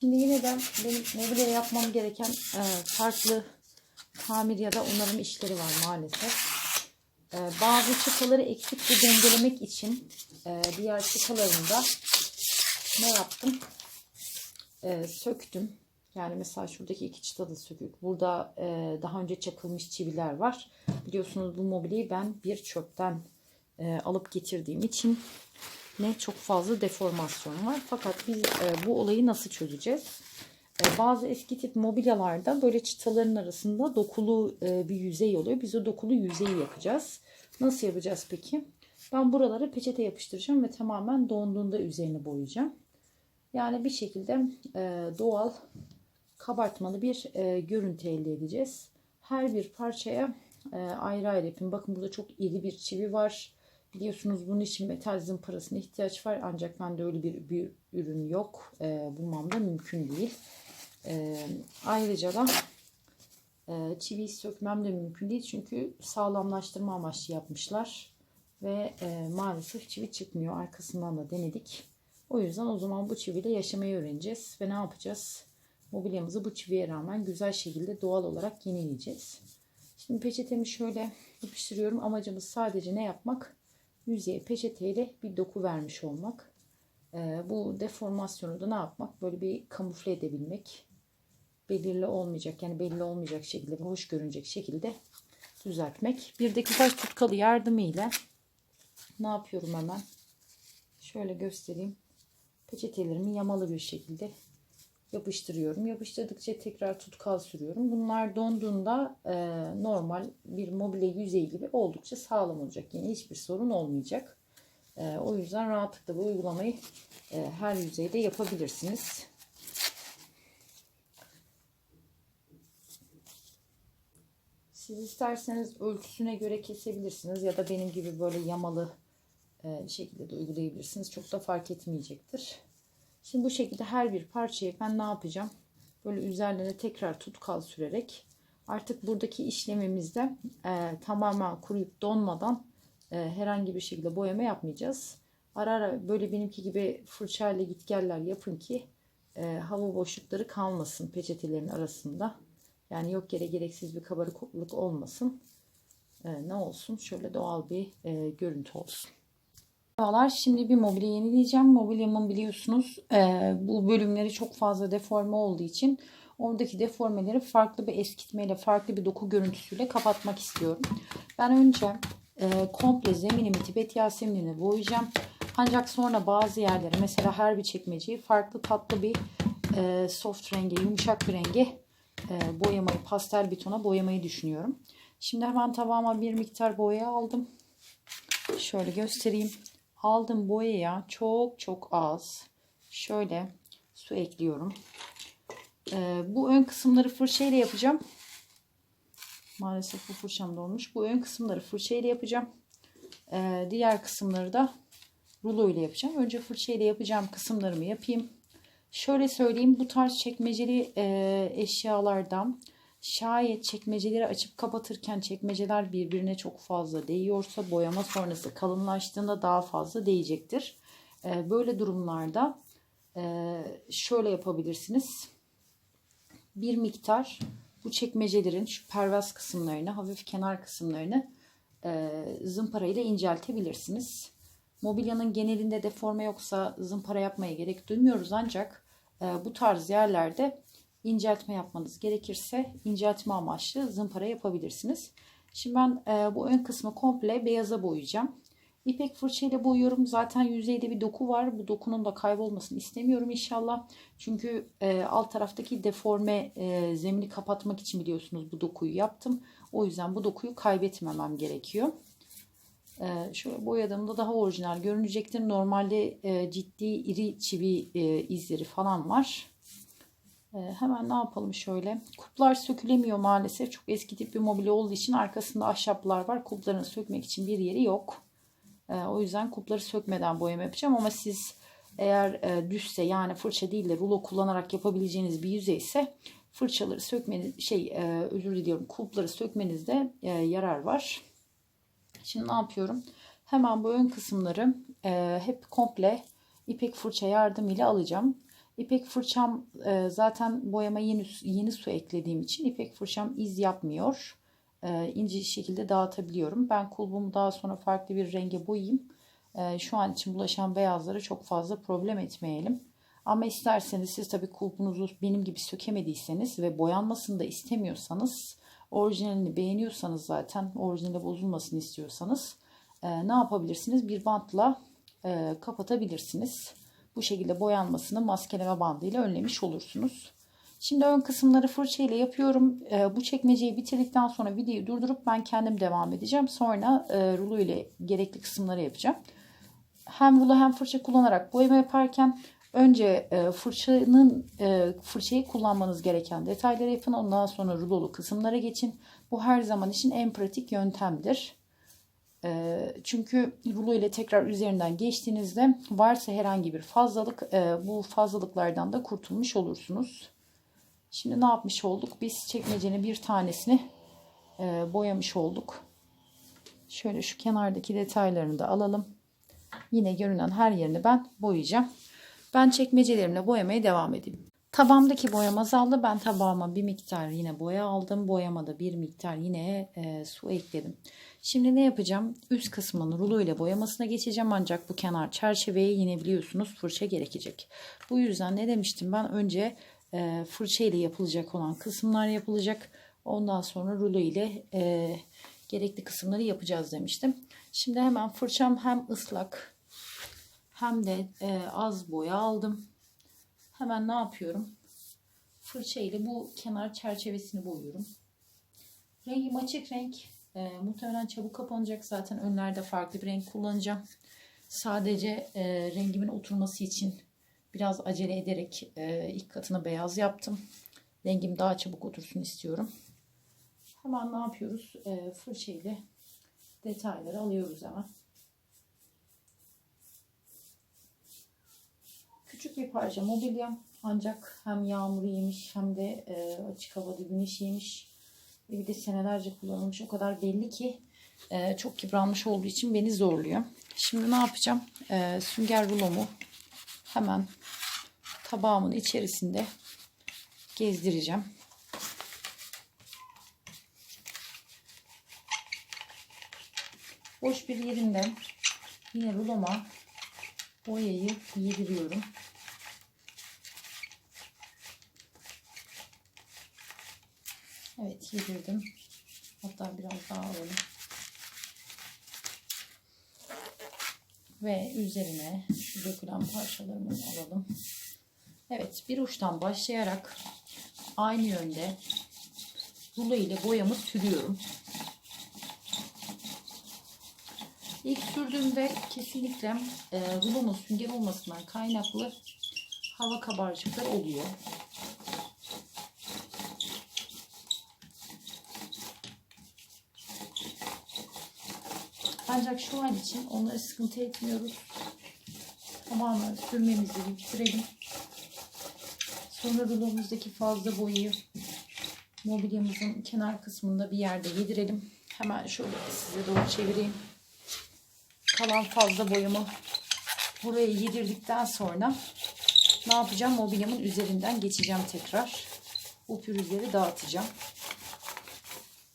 Şimdi yine de benim mobilya yapmam gereken e, farklı tamir ya da onarım işleri var maalesef. E, bazı çıtaları eksik ve dengelemek için e, diğer çıtalarında ne yaptım? E, söktüm. Yani mesela şuradaki iki çıta da sökük. Burada e, daha önce çakılmış çiviler var. Biliyorsunuz bu mobilyayı ben bir çöpten e, alıp getirdiğim için ne çok fazla deformasyon var. Fakat biz e, bu olayı nasıl çözeceğiz? E, bazı eski tip mobilyalarda böyle çıtaların arasında dokulu e, bir yüzey oluyor. Biz o dokulu yüzeyi yapacağız. Nasıl yapacağız peki? Ben buralara peçete yapıştıracağım ve tamamen donduğunda üzerini boyayacağım. Yani bir şekilde e, doğal kabartmalı bir e, görüntü elde edeceğiz. Her bir parçaya e, ayrı ayrı yapayım. Bakın burada çok iri bir çivi var. Biliyorsunuz bunun için metal zımparasına ihtiyaç var. Ancak bende öyle bir, bir ürün yok. E, bulmam da mümkün değil. E, ayrıca da e, çiviyi sökmem de mümkün değil. Çünkü sağlamlaştırma amaçlı yapmışlar. Ve e, maalesef çivi çıkmıyor. Arkasından da denedik. O yüzden o zaman bu çiviyle yaşamayı öğreneceğiz. Ve ne yapacağız? Mobilyamızı bu çiviye rağmen güzel şekilde doğal olarak yenileyeceğiz. Şimdi peçetemi şöyle yapıştırıyorum. Amacımız sadece ne yapmak? Yüzeye peçeteyle bir doku vermiş olmak. Ee, bu deformasyonu da ne yapmak? Böyle bir kamufle edebilmek. Belirli olmayacak yani belli olmayacak şekilde ve hoş görünecek şekilde düzeltmek. Bir dekupaj tutkalı yardımıyla ne yapıyorum hemen? Şöyle göstereyim. Peçetelerimi yamalı bir şekilde yapıştırıyorum. Yapıştırdıkça tekrar tutkal sürüyorum. Bunlar donduğunda e, normal bir mobilya yüzeyi gibi oldukça sağlam olacak. Yani hiçbir sorun olmayacak. E, o yüzden rahatlıkla bu uygulamayı e, her yüzeyde yapabilirsiniz. Siz isterseniz ölçüsüne göre kesebilirsiniz ya da benim gibi böyle yamalı e, şekilde de uygulayabilirsiniz. Çok da fark etmeyecektir. Şimdi bu şekilde her bir parçayı ben ne yapacağım? Böyle üzerlerine tekrar tutkal sürerek artık buradaki işlemimizde e, tamamen kuruyup donmadan e, herhangi bir şekilde boyama yapmayacağız. Ara ara böyle benimki gibi fırçayla gitgeller yapın ki e, hava boşlukları kalmasın peçetelerin arasında. Yani yok yere gereksiz bir kabarıklık olmasın. E, ne olsun? Şöyle doğal bir e, görüntü olsun. Merhabalar. Şimdi bir mobilya yenileyeceğim. Mobilyamın biliyorsunuz e, bu bölümleri çok fazla deforme olduğu için oradaki deformeleri farklı bir eskitmeyle, farklı bir doku görüntüsüyle kapatmak istiyorum. Ben önce e, komple zeminimi Tibet Yasemin'ine boyayacağım. Ancak sonra bazı yerlere mesela her bir çekmeceyi farklı tatlı bir e, soft rengi, yumuşak bir rengi e, boyamayı, pastel bir tona boyamayı düşünüyorum. Şimdi hemen tabağıma bir miktar boya aldım. Şöyle göstereyim aldım boyaya çok çok az şöyle su ekliyorum. Ee, bu ön kısımları fırçayla yapacağım. Maalesef bu fırçam dolmuş. Bu ön kısımları fırçayla yapacağım. Ee, diğer kısımları da rulo ile yapacağım. Önce fırçayla yapacağım kısımlarımı yapayım. Şöyle söyleyeyim bu tarz çekmeceli e, eşyalardan Şayet çekmeceleri açıp kapatırken çekmeceler birbirine çok fazla değiyorsa boyama sonrası kalınlaştığında daha fazla değecektir. Ee, böyle durumlarda e, şöyle yapabilirsiniz. Bir miktar bu çekmecelerin şu pervaz kısımlarını, hafif kenar kısımlarını e, zımpara ile inceltebilirsiniz. Mobilyanın genelinde deforme yoksa zımpara yapmaya gerek duymuyoruz ancak e, bu tarz yerlerde inceltme yapmanız gerekirse inceltme amaçlı zımpara yapabilirsiniz. Şimdi ben e, bu ön kısmı komple beyaza boyayacağım. İpek fırçayla boyuyorum. Zaten yüzeyde bir doku var. Bu dokunun da kaybolmasını istemiyorum inşallah. Çünkü e, alt taraftaki deforme e, zemini kapatmak için biliyorsunuz bu dokuyu yaptım. O yüzden bu dokuyu kaybetmemem gerekiyor. E, şöyle boyadığımda daha orijinal görünecektir. Normalde e, ciddi iri çivi e, izleri falan var. Ee, hemen ne yapalım şöyle. Kuplar sökülemiyor maalesef. Çok eski tip bir mobilya olduğu için arkasında ahşaplar var. Kuplarını sökmek için bir yeri yok. Ee, o yüzden kupları sökmeden boyama yapacağım. Ama siz eğer e, düzse yani fırça değil de rulo kullanarak yapabileceğiniz bir yüzey ise fırçaları sökmeniz şey e, özür diliyorum kupları sökmenizde e, yarar var. Şimdi ne yapıyorum? Hemen bu ön kısımları hep komple ipek fırça yardımıyla alacağım. İpek fırçam e, zaten boyama yeni, yeni su eklediğim için ipek fırçam iz yapmıyor. E, ince şekilde dağıtabiliyorum. Ben kulbumu daha sonra farklı bir renge boyayayım. E, şu an için bulaşan beyazları çok fazla problem etmeyelim. Ama isterseniz siz tabii kulpunuzu benim gibi sökemediyseniz ve boyanmasını da istemiyorsanız orijinalini beğeniyorsanız zaten orijinali bozulmasını istiyorsanız e, ne yapabilirsiniz? Bir bantla e, kapatabilirsiniz. Bu şekilde boyanmasını maskeleme bandıyla önlemiş olursunuz. Şimdi ön kısımları fırça ile yapıyorum. E, bu çekmeceyi bitirdikten sonra videoyu durdurup ben kendim devam edeceğim. Sonra e, rulo ile gerekli kısımları yapacağım. Hem rulo hem fırça kullanarak boyama yaparken önce e, fırçanın e, fırçayı kullanmanız gereken detayları yapın. Ondan sonra rulolu kısımlara geçin. Bu her zaman için en pratik yöntemdir. Çünkü rulo ile tekrar üzerinden geçtiğinizde varsa herhangi bir fazlalık bu fazlalıklardan da kurtulmuş olursunuz. Şimdi ne yapmış olduk? Biz çekmecenin bir tanesini boyamış olduk. Şöyle şu kenardaki detaylarını da alalım. Yine görünen her yerini ben boyayacağım. Ben çekmecelerimle boyamaya devam edeyim. Tabağımdaki boyam azaldı. Ben tabağıma bir miktar yine boya aldım. Boyamada bir miktar yine e, su ekledim. Şimdi ne yapacağım? Üst kısmını rulo ile boyamasına geçeceğim. Ancak bu kenar çerçeveye yine biliyorsunuz fırça gerekecek. Bu yüzden ne demiştim ben? Önce e, fırça ile yapılacak olan kısımlar yapılacak. Ondan sonra rulo ile e, gerekli kısımları yapacağız demiştim. Şimdi hemen fırçam hem ıslak hem de e, az boya aldım. Hemen ne yapıyorum? Fırça ile bu kenar çerçevesini boyuyorum. Rengim açık renk. E, muhtemelen çabuk kapanacak. Zaten önlerde farklı bir renk kullanacağım. Sadece e, rengimin oturması için biraz acele ederek e, ilk katını beyaz yaptım. Rengim daha çabuk otursun istiyorum. Hemen ne yapıyoruz? E, fırça ile detayları alıyoruz hemen. Küçük bir parça mobilyam ancak hem yağmur yemiş hem de e, açık havada güneş yemiş ve bir de senelerce kullanılmış o kadar belli ki e, çok yıpranmış olduğu için beni zorluyor. Şimdi ne yapacağım? E, sünger rulomu hemen tabağımın içerisinde gezdireceğim. Boş bir yerinden yine ruloma boyayı yediriyorum. Yedirdim. Hatta biraz daha alalım. Ve üzerine dökülen parçalarını alalım. Evet bir uçtan başlayarak aynı yönde rulo ile boyamı sürüyorum. İlk sürdüğümde kesinlikle e, rulonun sünger olmasından kaynaklı hava kabarcıkları oluyor. Ancak şu an için onları sıkıntı etmiyoruz. Tamamen sürmemizi bitirelim. Sonra rulomuzdaki fazla boyayı mobilyamızın kenar kısmında bir yerde yedirelim. Hemen şöyle size doğru çevireyim. Kalan fazla boyamı buraya yedirdikten sonra ne yapacağım? Mobilyamın üzerinden geçeceğim tekrar. Bu pürüzleri dağıtacağım.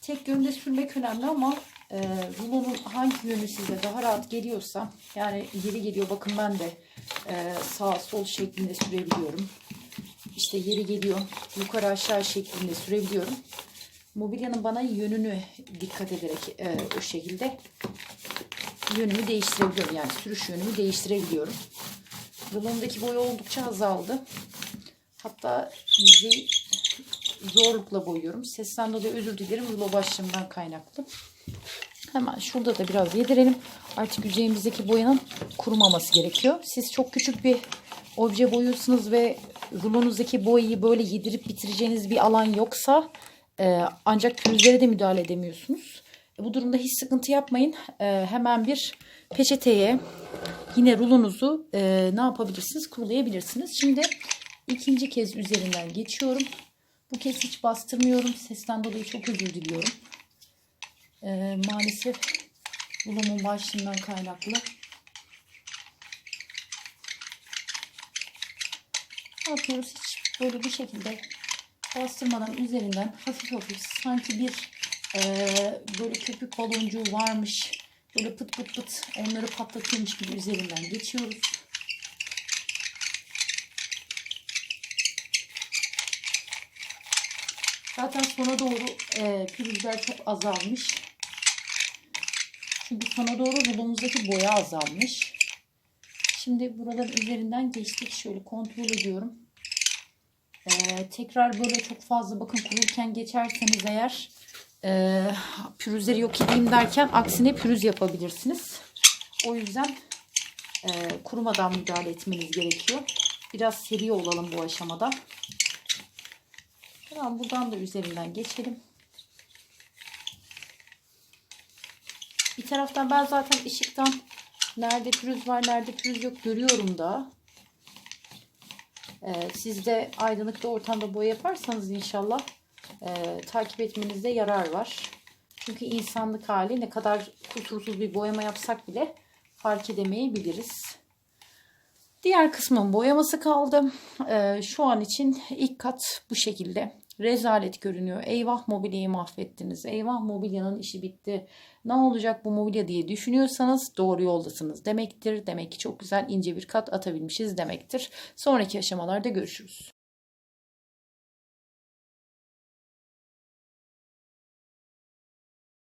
Tek yönde sürmek önemli ama e, rulonun hangi yönü size daha rahat geliyorsa yani yeri geliyor bakın ben de e, sağ sol şeklinde sürebiliyorum. İşte yeri geliyor yukarı aşağı şeklinde sürebiliyorum. Mobilyanın bana yönünü dikkat ederek e, o şekilde yönümü değiştirebiliyorum. Yani sürüş yönümü değiştirebiliyorum. Rulomdaki boy oldukça azaldı. Hatta yüzeyi zorlukla boyuyorum. Sesten dolayı özür dilerim. Rulo başlığımdan kaynaklı. Hemen şurada da biraz yedirelim. Artık yüzeyimizdeki boyanın kurumaması gerekiyor. Siz çok küçük bir obje boyuyorsunuz ve rulonuzdaki boyayı böyle yedirip bitireceğiniz bir alan yoksa e, ancak pürüzlere de müdahale edemiyorsunuz. E, bu durumda hiç sıkıntı yapmayın. E, hemen bir peçeteye yine rulonuzu e, ne yapabilirsiniz? Kurulayabilirsiniz. Şimdi ikinci kez üzerinden geçiyorum. Bu kez hiç bastırmıyorum. Sesten dolayı çok özür diliyorum. E, maalesef rulomun başlığından kaynaklı. yapıyoruz? Hiç böyle bu şekilde bastırmadan üzerinden hafif hafif sanki bir eee, böyle köpük baloncuğu varmış. Böyle pıt pıt pıt onları patlatıyormuş gibi üzerinden geçiyoruz. Zaten sona doğru eee pürüzler çok azalmış. Çünkü sona doğru rulumuzdaki boya azalmış. Şimdi buraların üzerinden geçtik. Şöyle kontrol ediyorum. Ee, tekrar böyle çok fazla bakın kururken geçerseniz eğer e, pürüzleri yok edeyim derken aksine pürüz yapabilirsiniz. O yüzden e, kurumadan müdahale etmeniz gerekiyor. Biraz seri olalım bu aşamada. Tamam buradan da üzerinden geçelim. Bir taraftan ben zaten ışıktan nerede pürüz var nerede pürüz yok görüyorum da. Ee, siz de aydınlıkta ortamda boya yaparsanız inşallah e, takip etmenizde yarar var. Çünkü insanlık hali ne kadar kusursuz bir boyama yapsak bile fark edemeyebiliriz. Diğer kısmın boyaması kaldı. Ee, şu an için ilk kat bu şekilde. Rezalet görünüyor. Eyvah mobilyayı mahvettiniz. Eyvah mobilyanın işi bitti. Ne olacak bu mobilya diye düşünüyorsanız doğru yoldasınız demektir. Demek ki çok güzel ince bir kat atabilmişiz demektir. Sonraki aşamalarda görüşürüz.